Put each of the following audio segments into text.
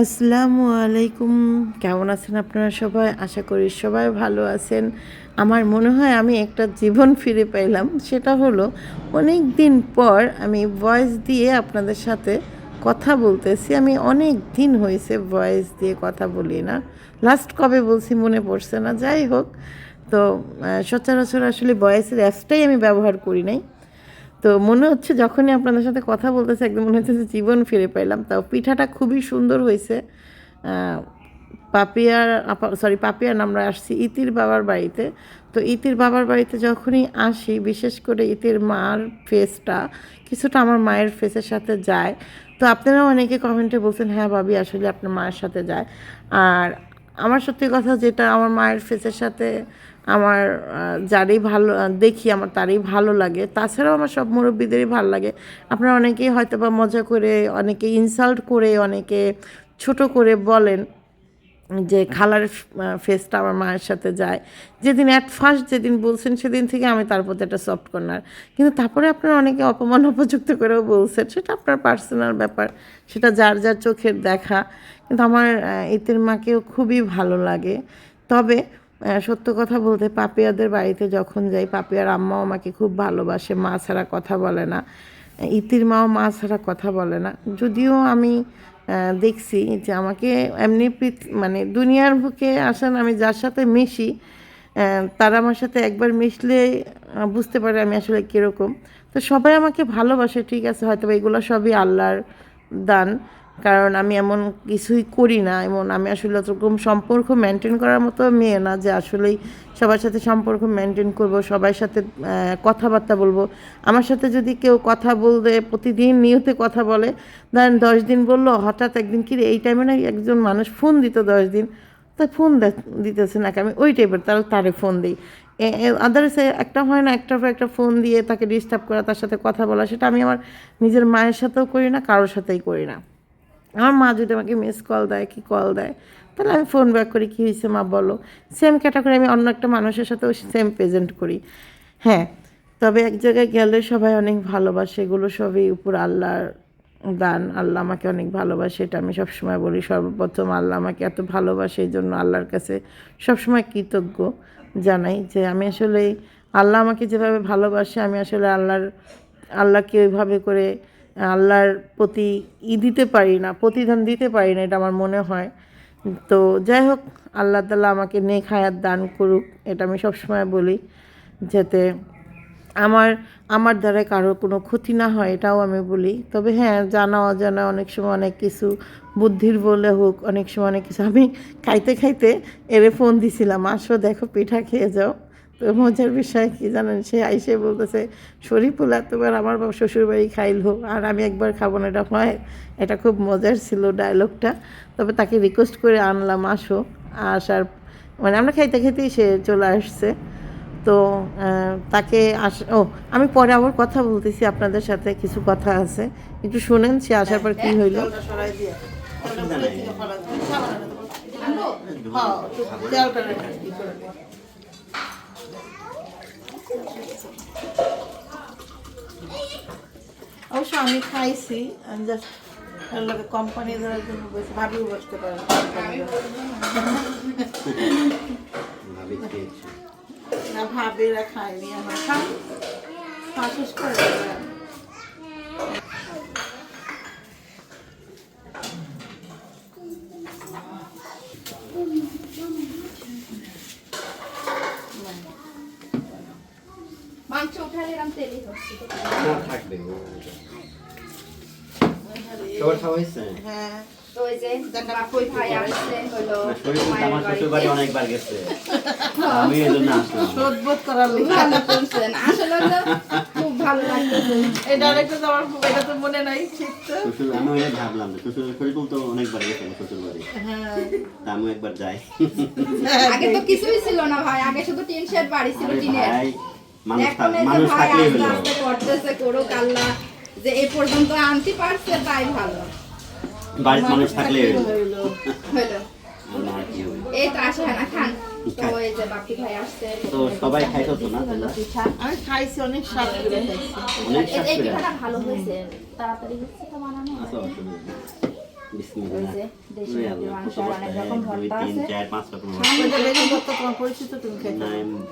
আসসালামু আলাইকুম। কেমন আছেন আপনারা সবাই? আশা করি সবাই ভালো আছেন। আমার মনে হয় আমি একটা জীবন ফিরে পাইলাম। সেটা হলো অনেক দিন পর আমি ভয়েস দিয়ে আপনাদের সাথে কথা বলতেছি। আমি অনেক দিন হয়েছে ভয়েস দিয়ে কথা বলি না। লাস্ট কবে বলছি মনে পড়ছে না। যাই হোক, তো সচরাচর আসলে ভয়েসের অ্যাপসটাই আমি ব্যবহার করি নাই। তো মনে হচ্ছে যখনই আপনাদের সাথে কথা বলতেছে, একদম মনে হচ্ছে যে জীবন ফিরে পাইলাম। তাও পিঠাটা খুবই সুন্দর হয়েছে। পাপিয়ার সরি পাপিয়ার আমরা আসছি, ইতির বাবার বাড়িতে। তো ইতির বাবার বাড়িতে যখনই আসি, বিশেষ করে ইতির মার ফেসটা কিছুটা আমার মায়ের ফেসের সাথে যায়। তো আপনারা অনেকে কমেন্টে বলছেন হ্যাঁ ভাবি, আসলে আপনার মায়ের সাথে যায়। আর আমার সত্যি কথা যেটা, আমার মায়ের ফেসের সাথে আমার যারই ভালো, দেখি আমার তারই ভালো লাগে। তাছাড়াও আমার সব মুরব্বীদেরই ভালো লাগে। আপনারা অনেকেই হয়তো বা মজা করে, অনেকে ইনসাল্ট করে, অনেকে ছোট করে বলেন যে খালার ফেসটা আমার মায়ের সাথে যায়। যেদিন অ্যাট ফার্স্ট যেদিন বলছেন, সেদিন থেকে আমি তার প্রতি একটা সফট কর্নার কিন্তু তারপরে আপনারা অনেকে অপমান উপযুক্ত করেও বলছেন। সেটা আপনার পার্সোনাল ব্যাপার। সেটা যার যার চোখের দেখা। কিন্তু আমার ইতির মাকেও খুবই ভালো লাগে। তবে সত্য কথা বলতে পাপিয়াদের বাড়িতে যখন যাই, পাপিয়ার আম্মাও আমাকে খুব ভালোবাসে, মা ছাড়া কথা বলে না। ইতির মাও মা ছাড়া কথা বলে না। যদিও আমি দেখছি যে আমাকে এমনি মানে দুনিয়ার বুকে আসেন, আমি যার সাথে মিশি তারা আমার সাথে একবার মিশলে বুঝতে পারে আমি আসলে কীরকম। তো সবাই আমাকে ভালোবাসে, ঠিক আছে হয়তো এগুলো সবই আল্লাহর দান। কারণ আমি এমন কিছুই করি না, এমন আমি আসলে ওরকম সম্পর্ক মেনটেন করার মতো মেয়ে না যে আসলেই সবার সাথে সম্পর্ক মেনটেন করব, সবার সাথে কথাবার্তা বলব। আমার সাথে যদি কেউ কথা বলতে, প্রতিদিন নিয়তে কথা বলে, ধরেন দশ দিন বলল, হঠাৎ একদিন কি এই টাইমে না একজন মানুষ ফোন দিত দশ দিন তাই ফোন দিতেছে নাকি? আমি ওই টাইপের তাহলে তারে ফোন দিই। আদার্স একটা হয় না, একটার পর একটা ফোন দিয়ে তাকে ডিস্টার্ব করা, তার সাথে কথা বলা, সেটা আমি আমার নিজের মায়ের সাথেও করি না, কারোর সাথেই করি না। আমার মা যদি আমাকে মিস কল দেয়, কি কল দেয়, তাহলে আমি ফোন ব্যাক করি, কী হয়েছে মা, বলো। সেম ক্যাটাগরি আমি অন্য একটা মানুষের সাথেও সেম প্রেজেন্ট করি। হ্যাঁ তবে এক জায়গায় গেলে সবাই অনেক ভালোবাসে, এগুলো সবই উপর আল্লাহর দান। আল্লাহ আমাকে অনেক ভালোবাসে, এটা আমি সবসময় বলি। সর্বপ্রথম আল্লাহ আমাকে এত ভালোবাসে, এই জন্য আল্লাহর কাছে সবসময় কৃতজ্ঞ জানাই যে আমি আসলে আল্লাহ আমাকে যেভাবে ভালোবাসে, আমি আসলে আল্লাহর, আল্লাহকে ওইভাবে করে আল্লাহর প্রতি ই দিতে পারি না, প্রতিদান দিতে পারি না, এটা আমার মনে হয়। তো যাই হোক, আল্লাহ তালা আমাকে নেক হায়াত দান করুক, এটা আমি সবসময় বলি, যাতে আমার আমার দ্বারা কারোর কোনো ক্ষতি না হয়, এটাও আমি বলি। তবে হ্যাঁ জানা অজানা অনেক সময় অনেক কিছু, বুদ্ধির বলে হোক, অনেক সময় অনেক কিছু আমি খাইতে খাইতে এরে ফোন দিছিলাম, আসো দেখো পিঠা খেয়ে যাও। তো মজার বিষয় কি জানেন? সে আইসে বলতেছে শরীফুল এতবার আমার বাবা শ্বশুরবাড়ি খাইলো আর আমি একবার খাব না। এটা হয়। এটা খুব মজার ছিল ডায়লগটা তবে তাকে রিকোয়েস্ট করে আনলাম আসো। আসার মানে আমরা খাইতে খাইতেই সে চলে আসছে। তো তাকে আস ও আমি পরে আবার কথা বলতেছি আপনাদের সাথে কিছু কথা আছে। একটু শুনেন সে আসার পর কি হইল? অবশ্য আমি খাইছি আমি জাস্ট কোম্পানি দেওয়ার জন্য বসে ভাবিও বসতে পারে না ভাবিরা খায়নি আমার শেষ করে দেবে। মাংস উঠালে এরকম তেলই হচ্ছে না থাকবে সবার খাওয়া হয়েছে হ্যাঁ তো ওই যে বাপুই ভাই আসছে হলো না, শরীর কিন্তু আমার মায়ের শ্বশুর বাড়ি বাড়িতে। অনেকবার গেছে। আমি এই জন্য আসলাম। শোধবোধ করার লিখা ভালো করছেন। আসলে খুব ভালো লাগতেছে। এই ডাইরেক্টর আমার খুব এটা তো মনে নাই ঠিক তো। শ্বশুর আমি ওই ভাবলাম যে শ্বশুর শরীর তো অনেকবার গেছে আমার শ্বশুর বাড়ি হ্যাঁ আমি একবার যাই। আগে তো কিছুই ছিল না ভাই। আগে শুধু টিন শেড বাড়ি ছিল টিনের। মানুষ এখন যে মানুষ থাকলেই হলো। করতেছে করুক আল্লাহ। যে এই পর্যন্ত আনতে পারছে তাই ভালো। বাড়ির মানুষ হবে? এই তো আসে না খান। তো এই যে বাপি ভাই আসছে তো সবাই খাইতো তো না আমি খাইছি অনেক স্বাদ করে অনেক স্বাদ করে। ভালো হয়েছে। তাড়াতাড়ি হচ্ছে তো বানানো। আচ্ছা অসুবিধা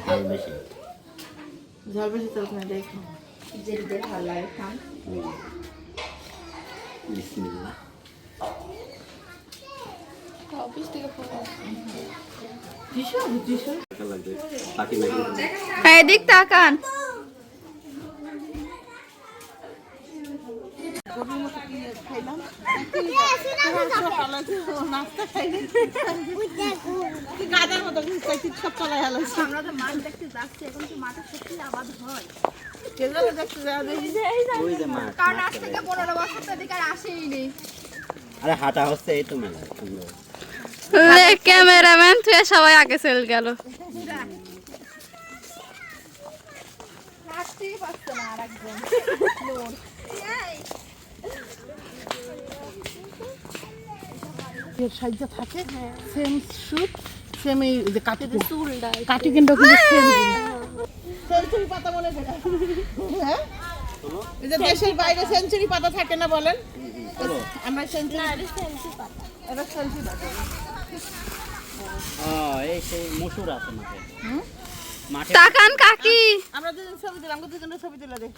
ঝাল বেশি। তো দেখো। ভালো লাগে খান। বিসমিল্লাহ। এদিক তাকান গাদার মাছ দেখতে যাচ্ছি মাছের সত্যি আবাদ হয় কারণ আজ থেকে পনেরো আসেই নেই আরে হাঁটা হচ্ছে এই তো মেলা। সুন্দর। ক্যামেরাম্যান তুই সবাই আগে চলে গেল। এর সাহায্য থাকে সেম স্যুপ সেম এই যে কাটি কাটি কিন্তু। কিন্তু সেম সেঞ্চুরি পাতা মনে হ্যাঁ এই যে দেশের বাইরে সেঞ্চুরি পাতা থাকে না বলেন? আমরা সেঞ্চুরি এটা সেঞ্চুরি পাতা ও, এই সেই মসুর আছে মাঠে। তাকান কাকি। আমরা দুজন ছবি দিলাম দুজনের ছবি তুলে দে।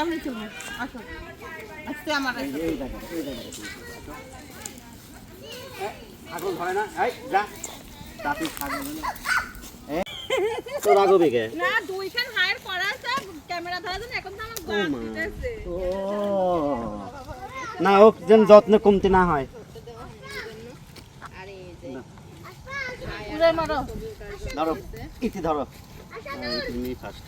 এমনি চলবে। আসো। আজকে আমার এই যে এই ছাগল ধরে না? এই যা। রাতে ছাগল তো রাগবি কে? না দুইখান হায়ার করা আছে ক্যামেরা ধরার জন্য এখন তো আমার মা। ও। না ও যেন যত্ন কমতি না হয়। পুরো মারো ধরো। ইতি ধরো। নিয়ে ফার্স্ট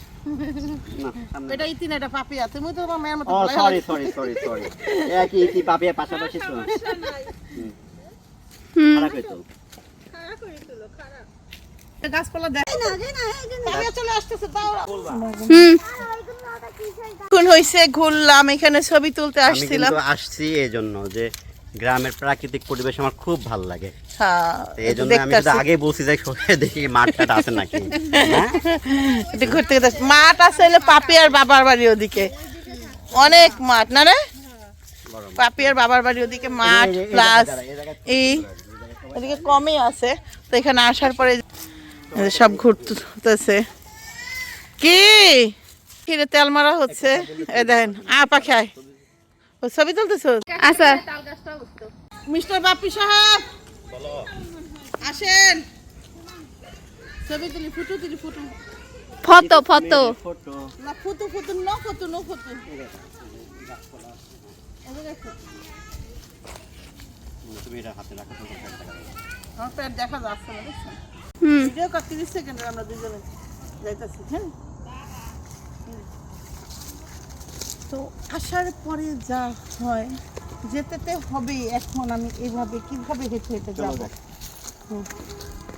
না এটা ইতিন এটা পাপিয়া। তুমি তো তোমার মেয়ের মতো ও সরি সরি সরি সরি একই ইতি পাপিয়া পাশাপাশি হুম। খারাপ হইতো গাছপালা দেখ। পাপিয়া চলে আসতেছে তাও হুম। কোন হইছে? ঘুরলাম এখানে ছবি তুলতে আসছিলাম। আসছি এই জন্য যে গ্রামের প্রাকৃতিক পরিবেশ আমার খুব ভালো লাগে। হ্যাঁ এই জন্য আমি আগে বলছি যে দেখি মাঠটা আছে নাকি। হ্যাঁ? এটা ঘুরতে মাঠ আছে হলে পাপিয়ার বাবার বাড়ি ওদিকে। অনেক মাঠ না রে? বড় পাপিয়ার বাবার বাড়ি ওদিকে মাঠ প্লাস এই ওদিকে কমই আছে। তো এখানে আসার পরে সব ঘুরতেছে। কি? কিরে তেল মারা হচ্ছে? এ দেখেন ও ছবি তুলতেছ? আচ্ছা। মিস্টার বাপি সাহেব! আসেন। ছবি তুলি ফুটু তুলি ফুটু। Photo photo. ফটো না ফুটু ফুটু ন ফুটু ন ফুটু। তুমি এটা হাতে রাখো তো দেখা যাচ্ছে না ভিডিও কর তিরিশ সেকেন্ডের আমরা দুজনে যাইতেছি হ্যাঁ? তো আসার পরে যা হয় যেতেতে হবে এখন আমি এইভাবে কীভাবে হেঁটে হেঁটে যাব।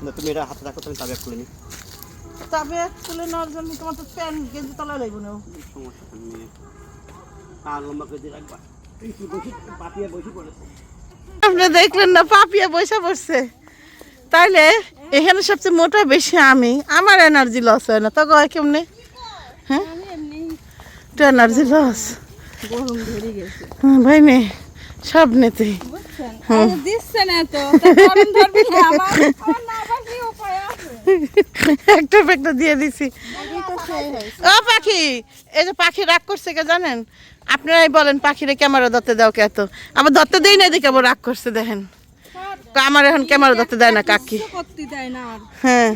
না, তুমি এটা হাতে রাখো তো আমি তাবে খুলে নিই তবে তুলে নেওয়ার জন্য তোমার তো প্যান্ট গেঞ্জি তলা লাগবে না। সমস্যা নেই। পা লম্বা করে রাখবা। এই কি বসে পাপিয়া বসে পড়েছে? আপনি দেখলেন না পাপিয়া পয়সা পড়ছে। তাইলে এখানে সবচেয়ে মোটা বেশি আমি। আমার এনার্জি লস হয় না। তো গয় কেমনে? হ্যাঁ? তো এনার্জি লস ভাই নে সব নেতে আমার আমার আছে? একটা একটা দিয়ে দিছি। ও পাখি! এই যে পাখি রাগ করছে কে জানেন? আপনারাই বলেন পাখিরে ক্যামেরা ধরতে দাও কে এত। আবার ধরতে দেই না দেখে আবার রাগ করছে দেখেন। আমার এখন ক্যামেরা ধরতে দেয় না কাকি। হ্যাঁ।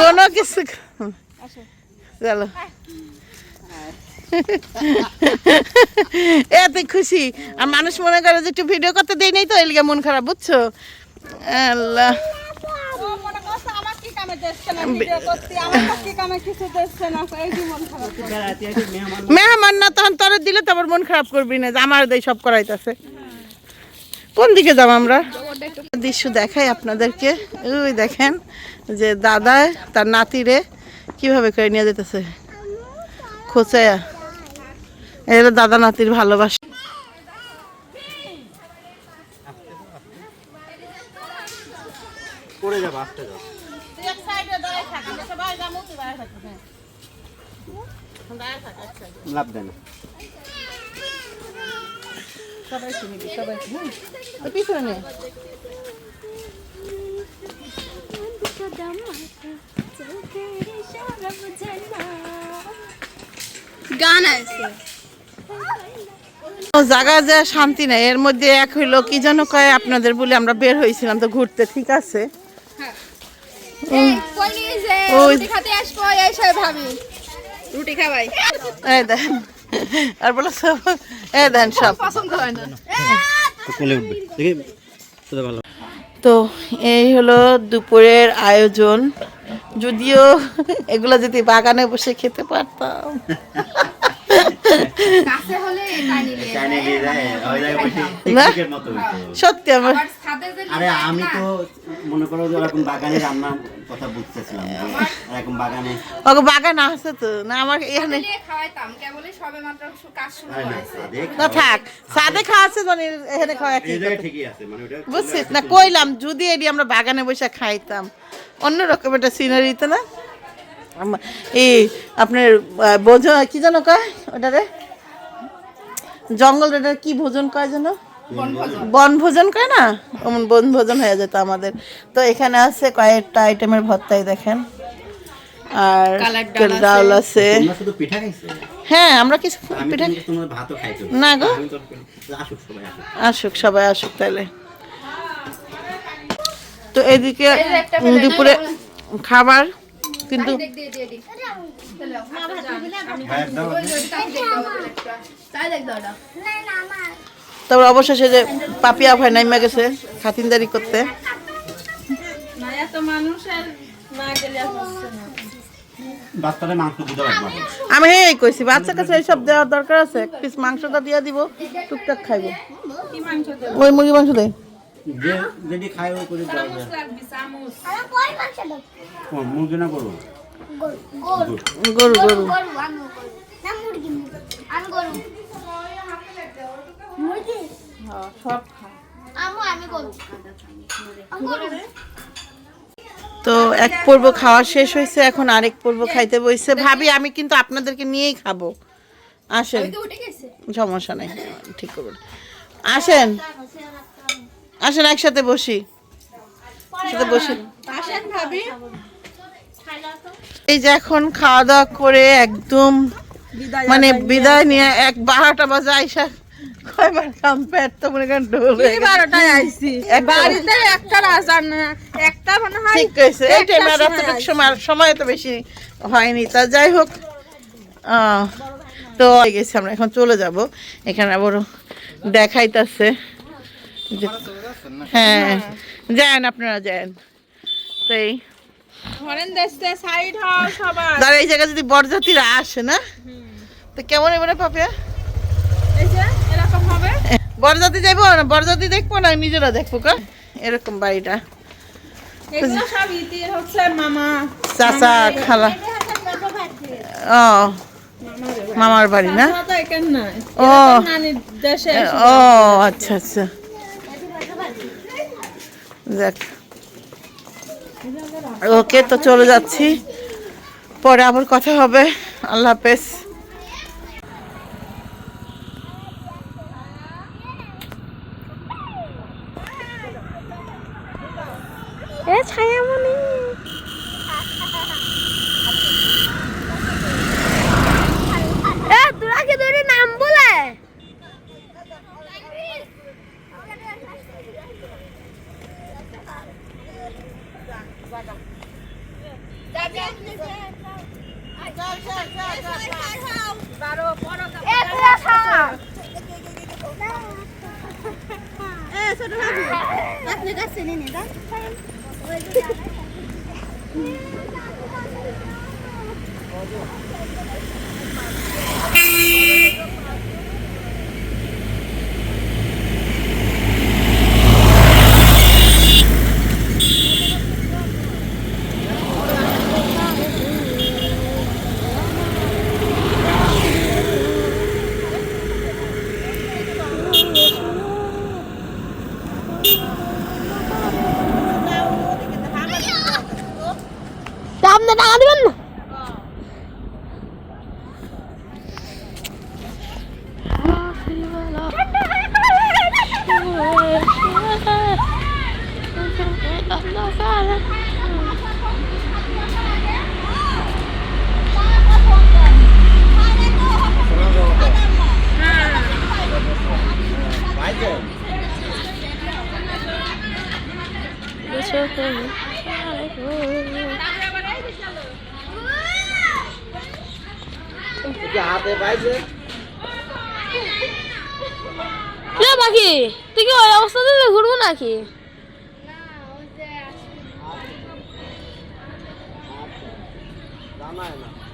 কোনো কিছু চলো। এতে খুশি? আর মানুষ মনে করে যে একটু ভিডিও করতে দেই নাই তো এলিগে মন খারাপ বুঝছ? আল্লাহ। মনে মন মেহমান না তখন তোরে দিলে তো আবার মন খারাপ করবি না যে আমার দেই সব করাইতেছে। কোন দিকে যাব আমরা? দৃশ্য দেখাই আপনাদেরকে। ওই দেখেন যে দাদা, তার নাতিরে কীভাবে করে নিয়ে যেতেছে। খোঁচায়া। এটা দাদা নাতির ভালোবাসা। তুই দাঁড়ায় থাকবি হ্যাঁ না তো পিছনে গান আছে। ও জায়গা যা শান্তি নাই এর মধ্যে এক হইল কি যেন কয় আপনাদের বলে আমরা বের হয়েছিলাম তো ঘুরতে ঠিক আছে? এই কই নিয়ে যে ওই- রুটি খাবাই। দেন আর বলো সব এ দেন সব। পছন্দ হয় না। কোলে উঠবে দেখি ভালো তো এই হলো দুপুরের আয়োজন। যদিও এগুলো যদি বাগানে বসে খেতে পারতাম। কাছে হলে এটা নিলে চাইনা নিয়ে যায় ওই জায়গায় বসে না। পিকনিকের মতো হইতো। সত্যি আমার। আর আমি তো মনে করো যে ওরকম বাগানে রান্নার কথা বুঝতেছিলাম। এরকম বাগানে। ওকে বাগান আছে তো। না আমার এখানে খাওয়াইতাম কেবলই সবে মাত্র কাজ শুরু না, হয়েছে। না থাক সাদে খাওয়া আছে মানে এখানে খাওয়া ঠিকই আছে মানে ওটা বুঝছিস? না কইলাম যদি এটি আমরা বাগানে বসে খাইতাম অন্যরকম একটা সিনারি তো না? এই আপনার বোঝো কি যেন কয় ওটারে? জঙ্গল ওটার কি ভোজন কয় যেন? বনভোজন কয় না? অমন বনভোজন হয়ে যেত আমাদের। তো এখানে আছে কয়েকটা আইটেমের ভর্তাই দেখেন। আর কালার ডাল আছে। হ্যাঁ আমরা কিছু পিঠা না গো। আসুক সবাই আসুক। আসুক সবাই আসুক তাহলে তো এদিকে দুপুরে খাবার কিন্তু হ্যাঁ। তারপর অবশেষে যে পাপিয়া ভাই নাইমা গেছে খাতিনদারি করতে। আমি এই কইছি বাচ্চা কাছে এইসব দেওয়ার দরকার আছে। এক পিস মাংসটা দিয়ে দিব টুকটাক খাইবো। কি মাংস ওই মুরগি মাংস দেয় যে যদি খায় ওই করে দেওয়া যায়। মুরগি না গরু? গরু তো এক পর্ব খাওয়া শেষ হয়েছে এখন আরেক পর্ব খাইতে বইছে। ভাবি আমি কিন্তু আপনাদেরকে নিয়েই খাব। আসেন। তো উঠে সমস্যা নাই ঠিক করবেন আসেন। আসেন একসাথে বসি। একসাথে বসি। এই যে এখন খাওয়া দাওয়া করে একদম মানে বিদায় নিয়ে এক বারোটা বাজে আইসা কয়বার কাম পেট তো মনে করেন ঢোল বারোটায় আইছি। বাড়িতে একটা রাজার একটা মনে হয় ঠিক কইছে এই টাইমে আর সময় সময় তো বেশি হয়নি। তা যাই হোক আহ, তো হয়ে গেছে আমরা। এখন চলে যাব। এখানে আবার দেখাইতাছে। হ্যাঁ যান আপনারা যান। তাই এই জায়গায় যদি বরযাত্রীরা আসে না? তো কেমন এবারে পাপিয়া যাইবো না? দেখব না? নিজেরা দেখব কা? এরকম বাড়িটা। চাচা খালা। ও মামার বাড়ি। না? ও। আচ্ছা আচ্ছা। দেখ। ওকে তো চলে যাচ্ছি। পরে আবার কথা হবে। আল্লাহ হাফেজ এ ছায়ামণি এ তোরা কি ধরে নাম বলে এ তোরা থাম আপনি কাছে নিয়ে নে দাও তা আপনি টাকা দিবেন না পাইছে কি হাতে পাইছে রে বাকি? তুই কি ওই অবস্থাতে ঘুরবো নাকি? জানায় না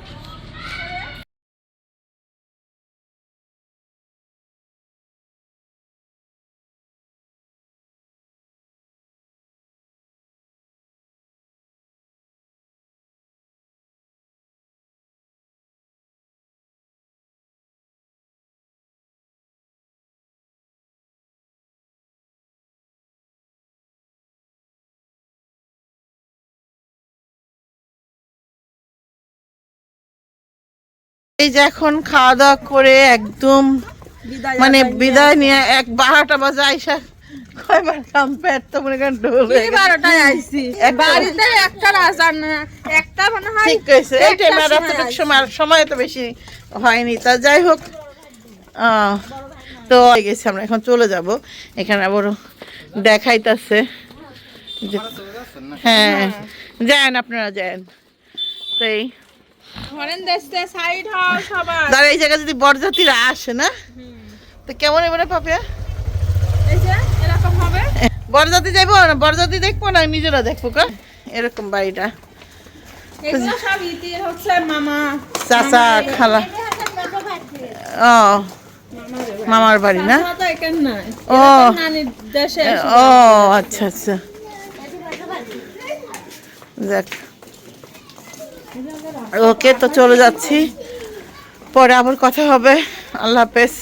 এই যে এখন খাওয়া দাওয়া করে একদম মানে বিদায় নিয়ে এক বারোটা বাজে আইসা কয়বার কাম পেট তো মনে করেন ঢোল হয়ে বারোটায় আইছি। একটা- বাড়িতে একটা রাজার একটা মনে হয় ঠিক কইছে এই টাইমে আর সময় সময় সময় তো বেশি হয়নি। তা যাই হোক আহ, তো হয়ে গেছে আমরা এখন চলে যাব। এখানে আবার দেখাইতাছে হ্যাঁ। যান আপনারা যান। তো এই ধরেন দেশে সাইড হও সবার। দাঁড়া এই জায়গায় যদি বরযাত্রীরা আসে না? তো কেমন এবারে পাপিয়া এই যে এরকম হবে? বরযাত্রী যাইবো? না বরযাত্রী দেখব না নিজেরা দেখব কা এরকম বাড়িটা। এগুলো সব ইতি হচ্ছে মামা। চাচা খালা। ও মামার বাড়ি না? ও। ও আচ্ছা আচ্ছা। যাক। ওকে তো চলে যাচ্ছি। পরে আবার কথা হবে। আল্লাহ হাফেজ।